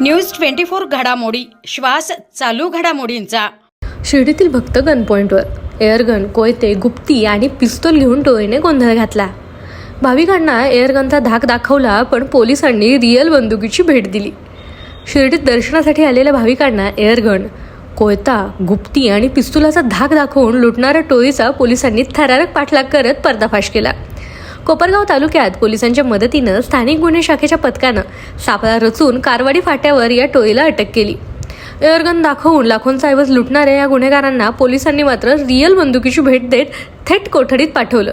News twenty four घडामोडी. श्वास चालू घडामोडींचा. शिर्डीतील भक्त गन पॉईंटवर एअरगन कोयते गुप्ती आणि पिस्तूल घेऊन टोळीने गोंधळ घातला. भाविकांना एअरगनचा धाक दाखवला पण पोलिसांनी रिअल बंदुकीची भेट दिली. शिर्डीत दर्शनासाठी आलेल्या भाविकांना एअरगन कोयता गुप्ती आणि पिस्तुलाचा धाक दाखवून लुटणाऱ्या टोळीचा पोलिसांनी थरारक पाठलाग करत पर्दाफाश केला. कोपरगाव तालुक्यात पोलिसांच्या मदतीनं स्थानिक गुन्हे शाखेच्या पथकानं सापळा रचून कारवाडी फाट्यावर या टोळीला अटक केली. एअरगन दाखवून लाखोंचा ऐवज लुटणाऱ्या या गुन्हेगारांना पोलिसांनी मात्र रिअल बंदुकीची भेट देत थेट कोठडीत पाठवलं.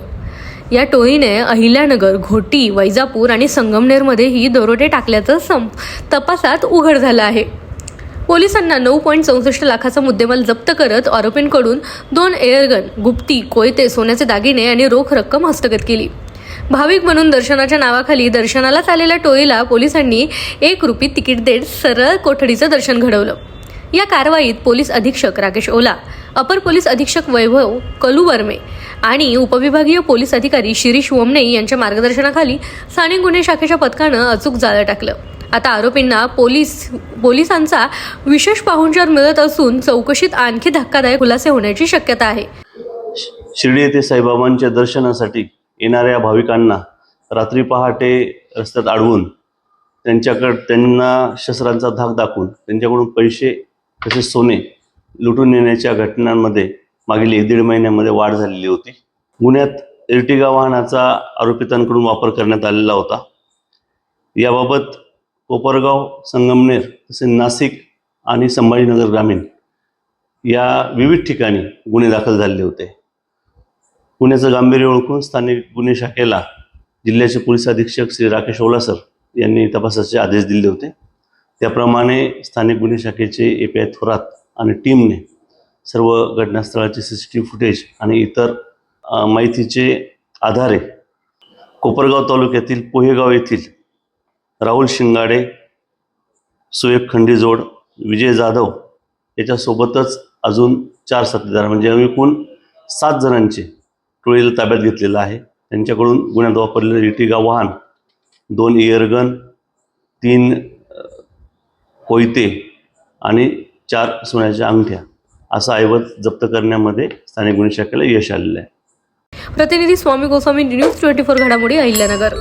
या टोळीने अहिल्यानगर घोटी वैजापूर आणि संगमनेरमध्येही दरोडे टाकल्याचं सं तपासात उघड झालं आहे. पोलिसांना नऊ पॉईंट चौसष्ट लाखाचा मुद्देमाल जप्त करत आरोपींकडून दोन एअरगन गुप्ती कोयते सोन्याचे दागिने आणि रोख रक्कम हस्तगत केली. भाविक म्हणून दर्शनाच्या नावाखाली दर्शनालाच आलेल्या टोळीला पोलिसांनी एक रुपी तिकीट देत सरळ कोठडीचं दर्शन घडवलं. या कारवाईत पोलीस अधीक्षक राकेश ओला अपर पोलीस अधीक्षक वैभव कलू वर्मे आणि उपविभागीय पोलीस अधिकारी शिरीष वोमणे यांच्या मार्गदर्शनाखाली साने गुन्हे शाखेच्या पथकानं अचूक जाळं टाकलं. आता आरोपींना पोलीस पोलिसांचा विशेष पाहुणचार मिळत असून चौकशीत आणखी धक्कादायक खुलासे होण्याची शक्यता आहे. शिर्डी येथे साईबाबांच्या दर्शनासाठी येणाऱ्या भाविकांना रात्री पहाटे रस्त्यात अडवून त्यांच्याकडं त्यांना शस्त्रांचा धाक दाखवून त्यांच्याकडून पैसे तसेच सोने लुटून नेण्याच्या घटनांमध्ये मागील एक दीड महिन्यामध्ये वाढ झालेली होती. गुन्ह्यात इर्टिगा वाहनाचा आरोपितांकडून वापर करण्यात आलेला होता. याबाबत कोपरगाव संगमनेर तसेच नाशिक आणि संभाजीनगर ग्रामीण या विविध ठिकाणी गुन्हे दाखल झालेले होते. गुन्ह्याचं गांभीर्य ओळखून स्थानिक गुन्हे शाखेला जिल्ह्याचे पोलीस अधीक्षक श्री राकेश ओलासर यांनी तपासाचे आदेश दिले होते. त्याप्रमाणे स्थानिक गुन्हे शाखेचे ए पी आय थोरात आणि टीमने सर्व घटनास्थळाचे C C T V footage आणि इतर माहितीचे आधारे कोपरगाव तालुक्यातील पोहेगाव येथील राहुल शिंगाडे सुयोग खंडीजोड विजय जाधव याच्यासोबतच अजून चार साथीदार म्हणजे एकूण सात जणांचे टोळीला ताब्यात घेतलेलं आहे त्यांच्याकडून गुन्ह्यात वापरलेलं इटिगा वाहन दोन इयरगन तीन कोयते आणि चार सोन्याच्या अंगठ्या असा ऐवज जप्त करण्यामध्ये स्थानिक गुन्हे शाखेला यश आलेलं आहे. प्रतिनिधी Swami Goswami news twenty four घडामोडी अहिल्यानगर.